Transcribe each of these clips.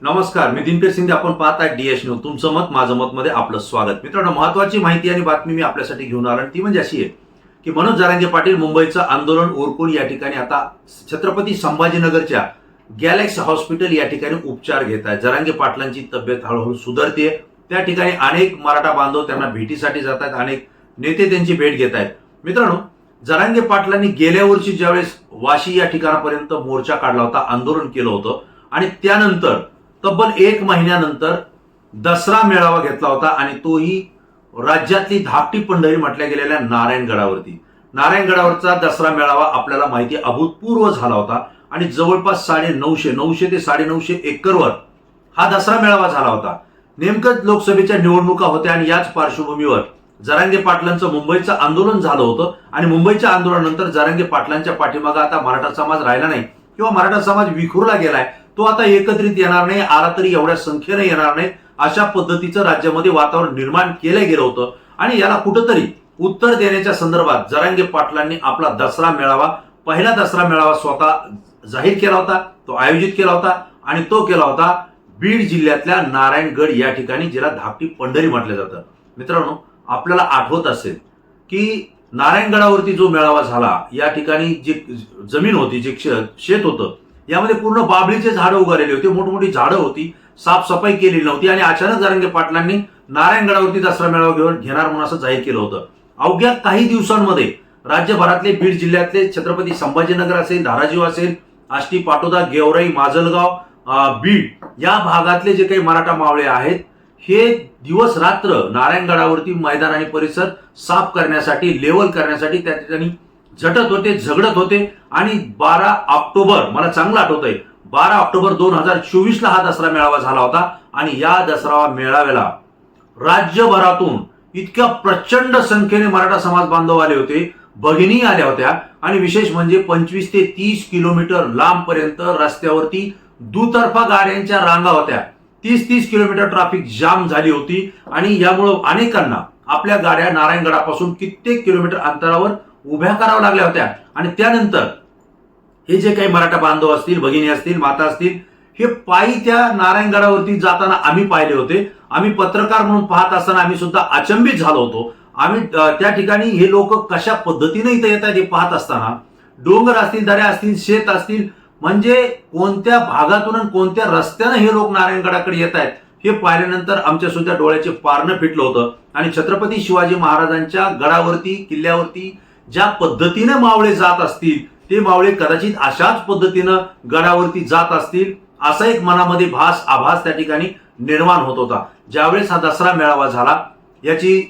नमस्कार मी दिनकर शिंदे. आपण पाहत आहे डीएस न्यूज तुमचं मत माझं मत मध्ये आपलं स्वागत. मित्रांनो महत्वाची माहिती आणि बातमी मी आपल्यासाठी घेऊन आलो ती म्हणजे अशी आहे की मनोज जारांगे पाटील मुंबईचं आंदोलन ओरकून या ठिकाणी आता छत्रपती संभाजीनगरच्या गॅलेक्स हॉस्पिटल या ठिकाणी उपचार घेत आहेत. जरांगे पाटलांची तब्येत हळूहळू सुधारते त्या ठिकाणी अनेक मराठा बांधव त्यांना भेटीसाठी जात आहेत. अनेक नेते त्यांची भेट घेत आहेत. मित्रांनो जरांगे पाटलांनी गेल्या वर्षी ज्यावेळेस वाशी या ठिकाणापर्यंत मोर्चा काढला होता आंदोलन केलं होतं आणि त्यानंतर तब्बल एक महिन्यानंतर दसरा मेळावा घेतला होता आणि तोही राज्यातली धाकटी पंढरी म्हटल्या गेलेल्या नारायणगडावरती. नारायणगडावरचा दसरा मेळावा आपल्याला माहिती अभूतपूर्व झाला होता आणि जवळपास साडे नऊशे नऊशे ते साडे नऊशे एकरवर हा दसरा मेळावा झाला होता. नेमकं लोकसभेच्या निवडणुका होत्या आणि याच पार्श्वभूमीवर जरांगे पाटलांचं मुंबईचं आंदोलन झालं होतं आणि मुंबईच्या आंदोलनानंतर जरांगे पाटलांच्या पाठीमागं आता मराठा समाज राहिला नाही किंवा मराठा समाज विखुरला गेलाय तो आता एकत्रित येणार नाही आला तरी एवढ्या संख्येने येणार नाही. अशा पद्धतीचं राज्यामध्ये वातावरण निर्माण केलं गेलं होतं. आणि याला कुठंतरी उत्तर देण्याच्या संदर्भात जरांगे पाटलांनी आपला दसरा मेळावा पहिला दसरा मेळावा स्वतः जाहीर केला होता तो आयोजित केला होता आणि तो केला होता बीड जिल्ह्यातल्या नारायणगड या ठिकाणी जिला धाकटी पंढरी म्हटलं जातं. मित्रांनो आपल्याला आठवत असेल की नारायणगडावरती जो मेळावा झाला या ठिकाणी जी जमीन होती जे शेत होतं यामध्ये पूर्ण बाबळीचे झाडं उगारलेले होते. मोठमोठी झाडं होती. साफसफाई केलेली नव्हती आणि अचानक जारंगे पाटलांनी नारायणगडावरती दसरा मेळावा घेऊन घेणार म्हणून असं जाहीर केलं होतं. अवघ्या काही दिवसांमध्ये राज्यभरातले बीड जिल्ह्यातले छत्रपती संभाजीनगर असेल धाराजीव असेल आष्टी पाटोदा गेवराई माजलगाव बीड या भागातले जे काही मराठा मावळे आहेत हे दिवस रात्र नारायणगडावरती मैदान आणि परिसर साफ करण्यासाठी लेवल करण्यासाठी त्या ठिकाणी झटत होते झगडत होते आणि बारा ऑक्टोबर मला चांगलं आठवत आहे बारा ऑक्टोबर दोन हजार चोवीसला हा दसरा मेळावा झाला होता आणि या दसरा मेळाव्याला राज्यभरातून इतक्या प्रचंड संख्येने मराठा समाज बांधव आले होते भगिनी आल्या होत्या आणि विशेष म्हणजे पंचवीस ते तीस किलोमीटर लांब पर्यंत रस्त्यावरती दुतर्फा गाड्यांच्या रांगा होत्या. तीस तीस किलोमीटर ट्रॅफिक जाम झाली होती आणि यामुळं अनेकांना आपल्या गाड्या नारायणगडापासून कित्येक किलोमीटर अंतरावर उभ्या कराव्या लागल्या होत्या. आणि त्यानंतर हे जे काही मराठा बांधव असतील भगिनी असतील माता असतील हे पायी त्या नारायणगडावरती जाताना आम्ही पाहिले होते. आम्ही पत्रकार म्हणून पाहत असताना आम्ही सुद्धा अचंबित झालो होतो. आम्ही त्या ठिकाणी हे लोक कशा पद्धतीने इथं येत आहेत हे पाहत असताना डोंगर असतील दऱ्या असतील शेत असतील म्हणजे कोणत्या भागातून आणि कोणत्या रस्त्यानं हे लोक नारायणगडाकडे येत आहेत हे पाहिल्यानंतर आमच्या सुद्धा डोळ्याचे पारणं फिटलं होतं. आणि छत्रपती शिवाजी महाराजांच्या गडावरती किल्ल्यावरती ज्या पद्धतीने मावळे जात असतील ते मावळे कदाचित अशाच पद्धतीनं गडावरती जात असतील असा एक मनामध्ये भास आभास त्या ठिकाणी निर्माण होत होता. ज्यावेळेस हा दसरा मेळावा झाला याची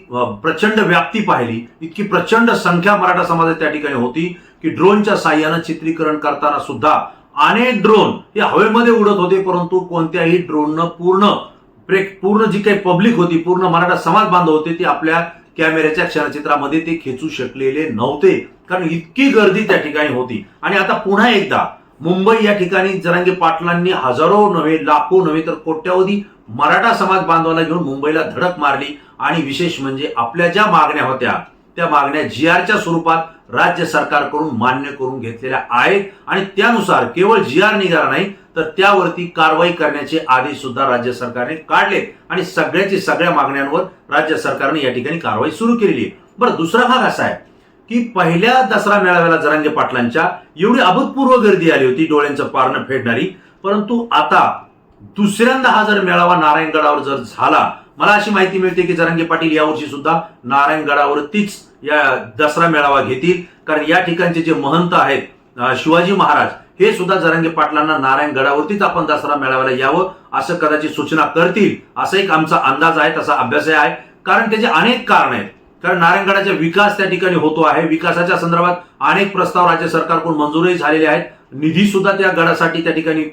प्रचंड व्याप्ती पाहिली. इतकी प्रचंड संख्या मराठा समाजात त्या ठिकाणी होती की ड्रोनच्या साह्यानं चित्रीकरण करताना सुद्धा अनेक ड्रोन हे हवेमध्ये उडत होते परंतु कोणत्याही ड्रोननं पूर्ण ब्रेक पूर्ण जी काही पब्लिक होती पूर्ण मराठा समाज बांधव होते ती आपल्या कॅमेऱ्याच्या क्षणचित्रामध्ये ते खेचू शकलेले नव्हते. कारण इतकी गर्दी त्या ठिकाणी होती. आणि आता पुन्हा एकदा मुंबई या ठिकाणी जरांगे पाटलांनी हजारो नव्हे लाखो नव्हे तर कोट्यावधी मराठा समाज बांधवाला घेऊन मुंबईला धडक मारली. आणि विशेष म्हणजे आपल्या ज्या मागण्या होत्या त्या मागण्या जी आरच्या स्वरूपात राज्य सरकारकडून मान्य करून घेतलेल्या आहेत. आणि त्यानुसार केवळ जी आर निघाला नाही तर त्यावरती कारवाई करण्याचे आदेश सुद्धा राज्य सरकारने काढले. आणि सगळ्याची सगळ्या मागण्यांवर राज्य सरकारने या ठिकाणी कारवाई सुरू केलेली आहे. बरं दुसरा भाग असा आहे की पहिल्या दसरा मेळाव्याला जरांगे पाटलांच्या एवढी अभूतपूर्व गर्दी आली होती डोळ्यांचं पारणं फेडणारी. परंतु आता दुसऱ्यांदा हा जर मेळावा नारायणगडावर जर झाला मला अशी माहिती मिळते की जरांगे पाटील यावर्षी सुद्धा नारायणगडावरतीच या दसरा मेळावा घेतील. कारण या ठिकाणचे जे महंत आहेत शिवाजी महाराज हे सुद्धा जरांगे पाटलांना नारायणगडावरतीच आपण दसरा मेळाव्याला यावं असं कदाचित सूचना करतील असा एक आमचा अंदाज आहे तसा अभ्यासही आहे. कारण त्याचे अनेक कारण आहेत. कारण नारायणगडाचा विकास त्या ठिकाणी होतो आहे. विकासाच्या संदर्भात अनेक प्रस्ताव राज्य सरकारकडून मंजूरही झालेले आहेत. निधी सुद्धा त्या गडासाठी त्या ठिकाणी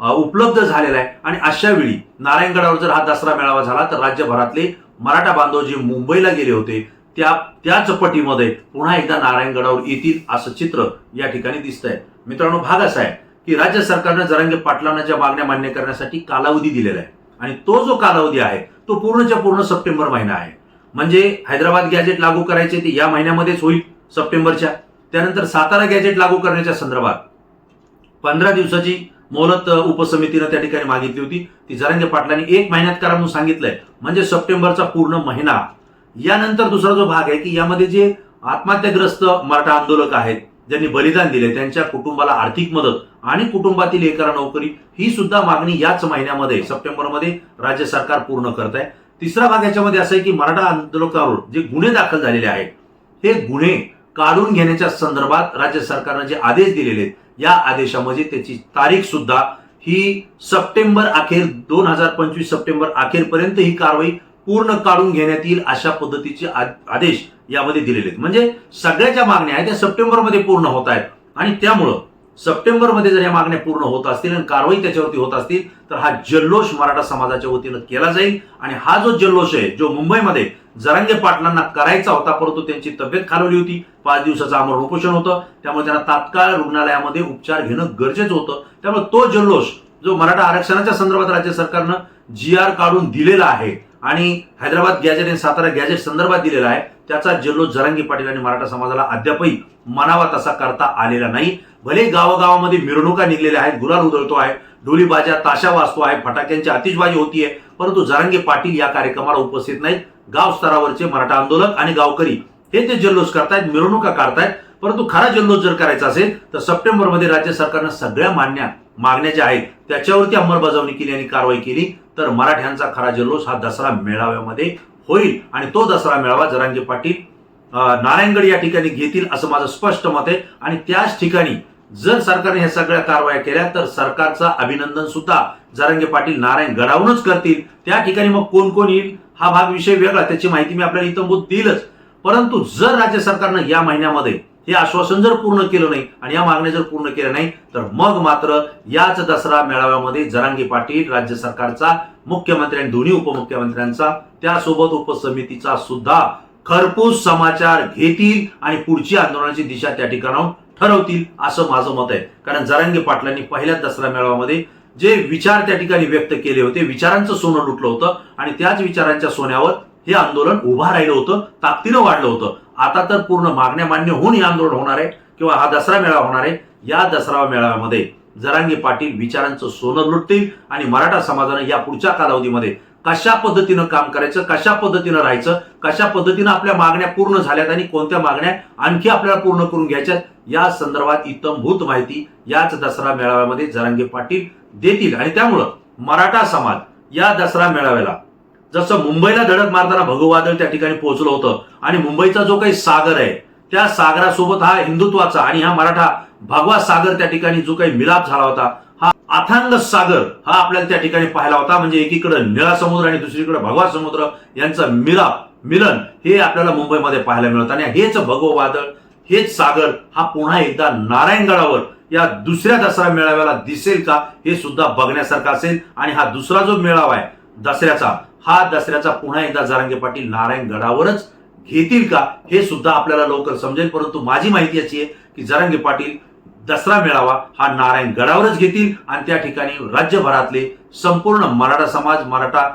उपलब्ध झालेला आहे. आणि अशा वेळी नारायणगडावर जर हा दसरा मेळावा झाला तर राज्यभरातले मराठा बांधव जे मुंबईला गेले होते त्या त्याच पटीमध्ये पुन्हा एकदा नारायणगडावर येतील असं चित्र या ठिकाणी दिसतंय. मित्रांनो भाग असा आहे की राज्य सरकारनं जरांगे पाटलांना ज्या मागण्या मान्य करण्यासाठी कालावधी दिलेला आहे. आणि तो जो कालावधी आहे तो पूर्णच्या पूर्ण सप्टेंबर महिना आहे. म्हणजे हैदराबाद गॅजेट लागू करायचे ते या महिन्यामध्येच होईल सप्टेंबरच्या. त्यानंतर सातारा गॅजेट लागू करण्याच्या संदर्भात पंधरा दिवसाची मोलत उपसमितीनं त्या ठिकाणी मागितली होती. ती जरांगे पाटलांनी एक महिन्यात करा म्हणून सांगितलंय. म्हणजे सप्टेंबरचा पूर्ण महिना. यानंतर दुसरा जो भाग आहे की यामध्ये जे आत्महत्याग्रस्त मराठा आंदोलक आहेत ज्यांनी बलिदान दिले त्यांच्या कुटुंबाला आर्थिक मदत आणि कुटुंबातील एकाला नोकरी ही सुद्धा मागणी याच महिन्यामध्ये सप्टेंबरमध्ये राज्य सरकार पूर्ण करत आहे तिसरा भाग याच्यामध्ये असं आहे की मराठा आंदोलकावर जे गुन्हे दाखल झालेले आहेत हे गुन्हे काढून घेण्याच्या संदर्भात राज्य सरकारनं जे आदेश दिलेले आहेत या आदेशामध्ये त्याची तारीख सुद्धा ही सप्टेंबर अखेर दोन हजार पंचवीस सप्टेंबर अखेरपर्यंत ही कारवाई पूर्ण काढून घेण्यात येईल अशा पद्धतीचे आदेश यामध्ये दिलेले आहेत. म्हणजे सगळ्या ज्या मागण्या आहेत त्या सप्टेंबरमध्ये पूर्ण होत आहेत. आणि त्यामुळं सप्टेंबरमध्ये जर या मागण्या पूर्ण होत असतील आणि कारवाई त्याच्यावरती होत असतील तर हा जल्लोष मराठा समाजाच्या वतीनं केला जाईल. आणि हा जो जल्लोष आहे जो मुंबईमध्ये जरांगे पाटलांना करायचा होता परंतु त्यांची तब्येत खालवली होती. पाच दिवसाचं आमरण उपोषण होतं. त्यामुळे त्यांना तात्काळ रुग्णालयामध्ये उपचार घेणं गरजेचं होतं. त्यामुळे तो जल्लोष जो मराठा आरक्षणाच्या संदर्भात राज्य सरकारनं जी आर काढून दिलेला आहे आणि हैदराबाद गॅजेट आणि सातारा गॅजेट संदर्भात दिलेला आहे. त्याचा जल्लोष जरांगी पाटील आणि मराठा समाजाला अद्यापही मनावा तसा करता आलेला नाही. भले गावागावामध्ये मिरवणुका निघलेल्या आहेत गुलाल उधळतो आहे डोलीबाजा ताशा वाजतो आहे फटाक्यांची आतिषबाजी होतीये परंतु जरांगे पाटील या कार्यक्रमाला उपस्थित नाहीत. गाव स्तरावरचे मराठा आंदोलक आणि गावकरी हे ते जल्लोष करतायत मिरवणुका काढतायत परंतु खरा जल्लोष जर करायचा असेल तर सप्टेंबरमध्ये राज्य सरकारनं सगळ्या मान्य मागण्या ज्या आहेत त्याच्यावरती अंमलबजावणी केली आणि कारवाई केली तर मराठ्यांचा खरा जल्लोष हा दसरा मेळाव्यामध्ये होईल. आणि तो दसरा मेळावा जरांगे पाटील नारायणगड या ठिकाणी घेतील असं माझं स्पष्ट मत आहे. आणि त्याच ठिकाणी जर सरकारने ह्या सगळ्या कारवाया केल्या तर सरकारचा अभिनंदन सुद्धा जरांगे पाटील नारायणगडावरूनच करतील. त्या ठिकाणी मग कोण कोण येईल हा भाग विषय वेगळा त्याची माहिती मी आपल्याला इथं बोध देईलच परंतु जर राज्य सरकारनं या महिन्यामध्ये हे आश्वासन जर पूर्ण केलं नाही आणि या मागण्या जर पूर्ण केल्या नाही तर मग मात्र याच दसरा मेळाव्यामध्ये जरांगे पाटील राज्य सरकारचा मुख्यमंत्री आणि दोन्ही उपमुख्यमंत्र्यांचा त्यासोबत उपसमितीचा सुद्धा खरपूस समाचार घेतील आणि पुढची आंदोलनाची दिशा त्या ठिकाणाहून ठरवतील असं माझं मत आहे. कारण जरांगी पाटलांनी पहिल्याच दसरा मेळाव्यामध्ये जे विचार त्या ठिकाणी व्यक्त केले होते विचारांचं सोनं लुटलं होतं आणि त्याच विचारांच्या सोन्यावर हे आंदोलन उभं राहिलं होतं ताकदीनं वाढलं होतं. आता तर पूर्ण मागण्या मान्य होऊन हे आंदोलन होणार आहे किंवा हा दसरा मेळावा होणार आहे. या दसरा मेळाव्यामध्ये जरांगे पाटील विचारांचं सोनं लुटतील आणि मराठा समाजानं या पुढच्या कालावधीमध्ये कशा पद्धतीनं काम करायचं कशा पद्धतीनं राहायचं कशा पद्धतीनं आपल्या मागण्या पूर्ण झाल्यात आणि कोणत्या मागण्या आणखी आपल्याला पूर्ण करून घ्यायच्यात या संदर्भात इतमभूत माहिती याच दसरा मेळाव्यामध्ये जरांगे पाटील देतील. आणि त्यामुळं मराठा समाज या दसरा मेळाव्याला जसं मुंबईला धडक मारताना भगवादळ त्या ठिकाणी पोहोचलं होतं आणि मुंबईचा जो काही सागर आहे त्या सागरासोबत हा हिंदुत्वाचा आणि हा मराठा भगवा सागर त्या ठिकाणी जो काही मिलाप झाला होता हा अथांग सागर हा आपल्याला त्या ठिकाणी पाहायला होता. म्हणजे एकीकडे निळा समुद्र आणि दुसरीकडे भगवा समुद्र यांचा मिलाप मिलन हे आपल्याला मुंबईमध्ये पाहायला मिळतं. आणि हेच भगव वादळ हेच सागर हा पुन्हा एकदा नारायणगडावर या दुसऱ्या दसरा मेळाव्याला दिसेल का हे सुद्धा बघण्यासारखं असेल. आणि हा दुसरा जो मेळावा आहे दसऱ्याचा हा दसऱ्याचा पुन्हा एकदा जारंगे पाटील नारायणगडावरच घेतील का? हे सुद्धा आपल्याला लवकर समजेल परंतु माझी माहिती याची आहे की जरांगे पाटील दसरा मेळावा हा नारायणगडावरच घेतील आणि त्या ठिकाणी राज्यभरातले संपूर्ण मराठा समाज मराठा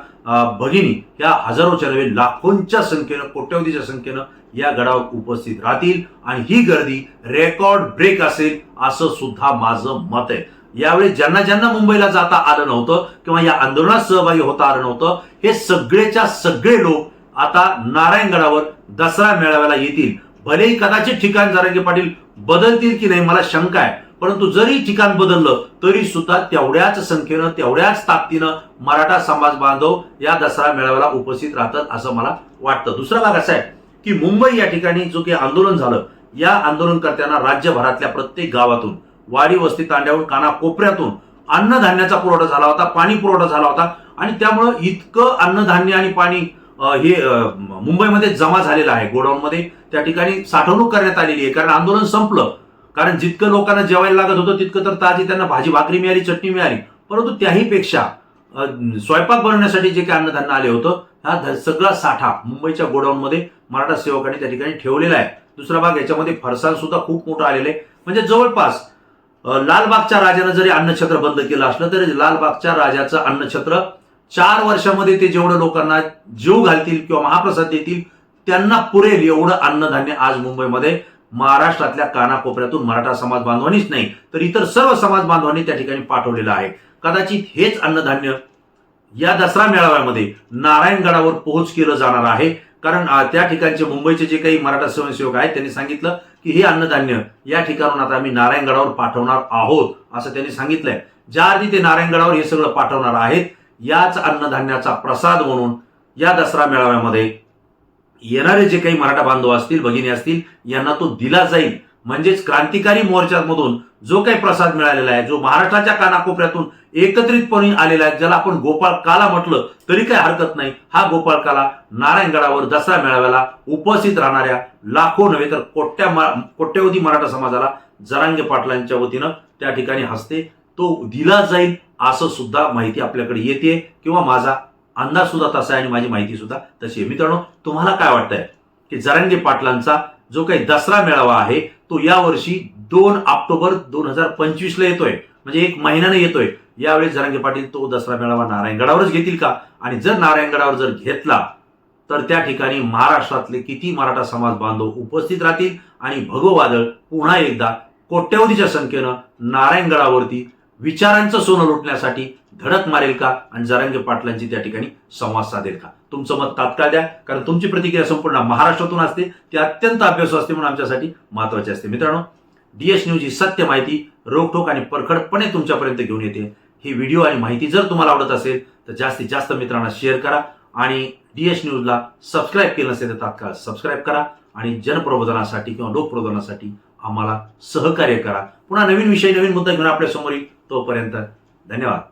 भगिनी या हजारोच्या चरवे लाखोंच्या संख्येनं कोट्यवधीच्या संख्येनं या गडावर उपस्थित राहतील आणि ही गर्दी रेकॉर्ड ब्रेक असेल असं सुद्धा माझं मत आहे. यावेळी ज्यांना ज्यांना मुंबईला जाता आलं नव्हतं किंवा या आंदोलनात सहभागी होता आलं नव्हतं हे सगळेच्या सगळे लोक आता नारायणगडावर दसरा मेळाव्याला येतील. भलेही कदाचित ठिकाण जरांगे पाटील बदलतील की नाही मला शंका आहे. परंतु जरी ठिकाण बदललं तरी सुद्धा तेवढ्याच संख्येनं तेवढ्याच ताकदीनं मराठा समाज बांधव या दसरा मेळाव्याला उपस्थित राहतात असं मला वाटतं. दुसरा भाग असा आहे की मुंबई या ठिकाणी जो काही आंदोलन झालं या आंदोलनकर्त्यांना राज्यभरातल्या प्रत्येक गावातून वाडी वस्ती तांड्याहून कानाकोपऱ्यातून अन्नधान्याचा पुरवठा झाला होता पाणी पुरवठा झाला होता आणि त्यामुळं इतकं अन्नधान्य आणि पाणी हे मुंबईमध्ये जमा झालेलं आहे गोडाऊनमध्ये. त्या ठिकाणी साठवणूक करण्यात आलेली आहे कारण आंदोलन संपलं. कारण जितकं लोकांना जेवायला लागत होतं तितकं तर ताजी त्यांना भाजी भाकरी मिळाली चटणी मिळाली. परंतु त्याही पेक्षा स्वयंपाक बनवण्यासाठी जे काही अन्नधान्य आले होतं हा सगळा साठा मुंबईच्या गोडाऊनमध्ये मराठा सेवकांनी त्या ठिकाणी ठेवलेला आहे. दुसरा भाग याच्यामध्ये फरसाण सुद्धा खूप मोठा आलेलं आहे. म्हणजे जवळपास लालबागच्या राजानं जरी अन्नछत्र बंद केलं असलं तरी लालबागच्या राजाचं अन्नछत्र चार वर्षामध्ये ते जेवढं लोकांना जीव घालतील किंवा महाप्रसाद देतील त्यांना पुरेल एवढं अन्नधान्य आज मुंबईमध्ये. महाराष्ट्रातल्या कानाकोपऱ्यातून मराठा समाज बांधवांनीच नाही तर इतर सर्व समाज बांधवांनी त्या ठिकाणी पाठवलेलं आहे. कदाचित हेच अन्नधान्य या दसरा मेळाव्यामध्ये नारायणगडावर पोहोच केलं जाणार आहे. कारण त्या ठिकाणचे मुंबईचे जे काही मराठा स्वयंसेवक आहेत त्यांनी सांगितलं की हे अन्नधान्य या ठिकाणून आता आम्ही नारायणगडावर पाठवणार आहोत असं त्यांनी सांगितलंय. ज्या आधी ते नारायणगडावर हे सगळं पाठवणार आहेत याच अन्नधान्याचा प्रसाद म्हणून या दसरा मेळाव्यामध्ये येणारे जे काही मराठा बांधव असतील भगिनी असतील यांना तो दिला जाईल. म्हणजेच क्रांतिकारी मोर्चामधून जो काही प्रसाद मिळालेला आहे जो महाराष्ट्राच्या कानाकोपऱ्यातून एकत्रितपणे आलेला आहे ज्याला आपण गोपाळ काला म्हटलं तरी काही हरकत नाही. हा गोपाळ काला नारायणगडावर दसरा मेळाव्याला उपस्थित राहणाऱ्या लाखो नव्हे तर कोट्या कोट्यवधी मराठा समाजाला जरांगे पाटलांच्या वतीनं त्या ठिकाणी हस्ते. तो दिला जाईल असं सुद्धा माहिती आपल्याकडे येते किंवा माझा अंदाज सुद्धा तसा आहे आणि माझी माहिती सुद्धा तशी आहे. मित्रांनो तुम्हाला काय वाटतंय? की जरांगे पाटलांचा जो काही दसरा मेळावा आहे तो यावर्षी दोन ऑक्टोबर दोन हजार पंचवीसला येतोय. म्हणजे एक महिन्याने येतोय. यावेळी जरांगे पाटील तो दसरा मेळावा नारायणगडावरच घेतील का? आणि जर नारायणगडावर जर घेतला तर त्या ठिकाणी महाराष्ट्रातले किती मराठा समाज बांधव उपस्थित राहतील? आणि भगववादळ पुन्हा एकदा कोट्यवधीच्या संख्येनं नारायणगडावरती विचारांचं सोनं लुटण्यासाठी धडक मारेल का? आणि जरांगे पाटलांची त्या ठिकाणी संवाद साधेल का? तुमचं मत तात्काळ द्या कारण तुमची प्रतिक्रिया संपूर्ण महाराष्ट्रातून असते. ती अत्यंत अभ्यासू असते म्हणून आमच्यासाठी महत्वाची असते. मित्रांनो डीएस न्यूज ही सत्य माहिती रोखोक आणि परखडपणे तुमच्यापर्यंत घेऊन येते. ही व्हिडिओ आणि माहिती जर तुम्हाला आवडत असेल तर जास्तीत जास्त मित्रांना शेअर करा आणि डीएस न्यूजला सबस्क्राईब केलं नसेल तर तात्काळ सबस्क्राईब करा आणि जनप्रबोधनासाठी किंवा लोकप्रबोधनासाठी आम्हाला सहकार्य करा. पुन्हा नवीन विषय नवीन मुद्दा घेऊन आपल्यासमोर येईल. तोपर्यंत धन्यवाद.